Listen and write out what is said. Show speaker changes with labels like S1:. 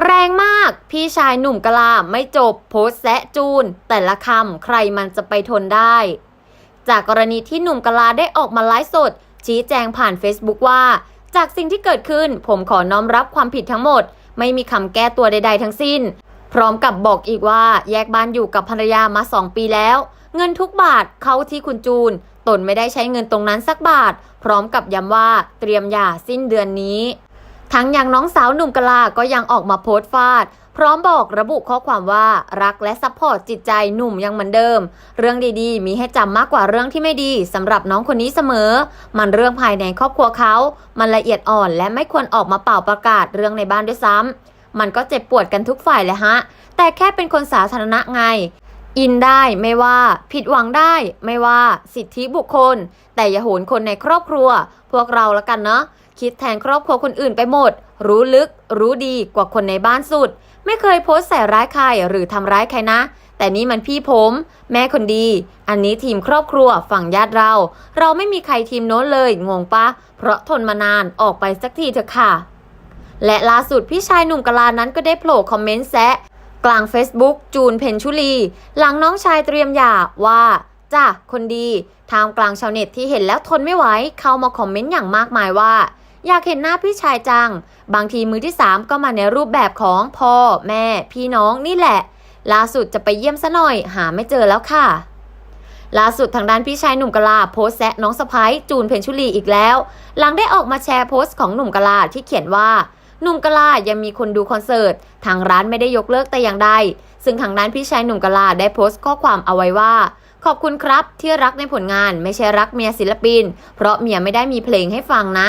S1: แรงมาก พี่ชายหนุ่มกะลาไม่จบโพสแซะจูน แต่ละคำใครมันจะไปทนได้ จากกรณีที่หนุ่มกะลาได้ออกมาไลฟ์สด ชี้แจงผ่าน Facebook ว่า จากสิ่งที่เกิดขึ้นผมขอน้อมรับความผิดทั้งหมด ไม่มีคำแก้ตัวใด ๆ ทั้งสิ้น พร้อมกับบอกอีกว่าแยกบ้านอยู่กับภรรยามา2ปีแล้ว เงินทุกบาทเข้าที่คุณจูน ตนไม่ได้ใช้เงินตรงนั้นสักบาท พร้อมกับย้ำว่าเตรียมหย่าสิ้นเดือนนี้ ทั้งอย่างน้องสาวหนุ่มกะลาก็ยังออกมาโพสต์ฟาด พร้อมบอกระบุข้อความว่ารักและซัพพอร์ตจิตใจหนุ่มยังเหมือนเดิม เรื่องดีๆ มีให้จำมากกว่าเรื่องที่ไม่ดีสำหรับน้องคนนี้เสมอ มันเรื่องภายในครอบครัวเขา มันละเอียดอ่อนและไม่ควรออกมาเป่าประกาศเรื่องในบ้านด้วยซ้ำมันก็เจ็บปวดกันทุกฝ่ายเลยฮะ แต่แค่เป็นคนสาธารณะไงอินได้ไม่ว่าผิดหวังได้ไม่ว่าสิทธิบุคคล แต่อย่าโหนคนในครอบครัว พวกเราละกันเนาะ คิดแทนครอบครัวคนอื่นไปหมด รู้ลึก รู้ดีกว่าคนในบ้านสุด ไม่เคยโพสใส่ร้ายใครหรือทำร้ายใครนะ แต่นี่มันพี่ผม แม่คนดี อันนี้ทีมครอบครัวฝั่งญาติเรา เราไม่มีใครทีมโน้นเลยงงปะเพราะทนมานานออกไปสักทีเถอะค่ะ และล่าสุดพี่ชายหนุ่มกลานั้นก็ได้โผล่คอมเมนต์แซะกลาง Facebook จูนเพนชุลี หลังน้องชายเตรียมหย่าว่าจ้ะคนดีทางกลางชาวเน็ตที่เห็นแล้วทนไม่ไหวเข้ามาคอมเมนต์อย่างมากมายว่า อยากเห็นหน้าพี่ชายจัง บางทีมือที่ 3 ก็มาในรูปแบบของพ่อ แม่ พี่น้องนี่แหละ ล่าสุดจะไปเยี่ยมซะหน่อย หาไม่เจอแล้วค่ะ ล่าสุดทางด้านพี่ชายหนุ่มกลาโพสแซะน้องสะพ้ายจูนเพนชุลีอีกแล้ว หลังได้ออกมาแชร์โพสต์ของหนุ่มกลาที่เขียนว่าหนุ่มกลายังมีคนดูคอนเสิร์ต ทางร้านไม่ได้ยกเลิกแต่อย่างใด ซึ่งทางด้านพี่ชายหนุ่มกลาได้โพสต์ข้อความเอาไว้ว่า ขอบคุณครับที่รักในผลงานไม่ใช่รักเมียศิลปิน เพราะเมียไม่ได้มีเพลงให้ฟังนะ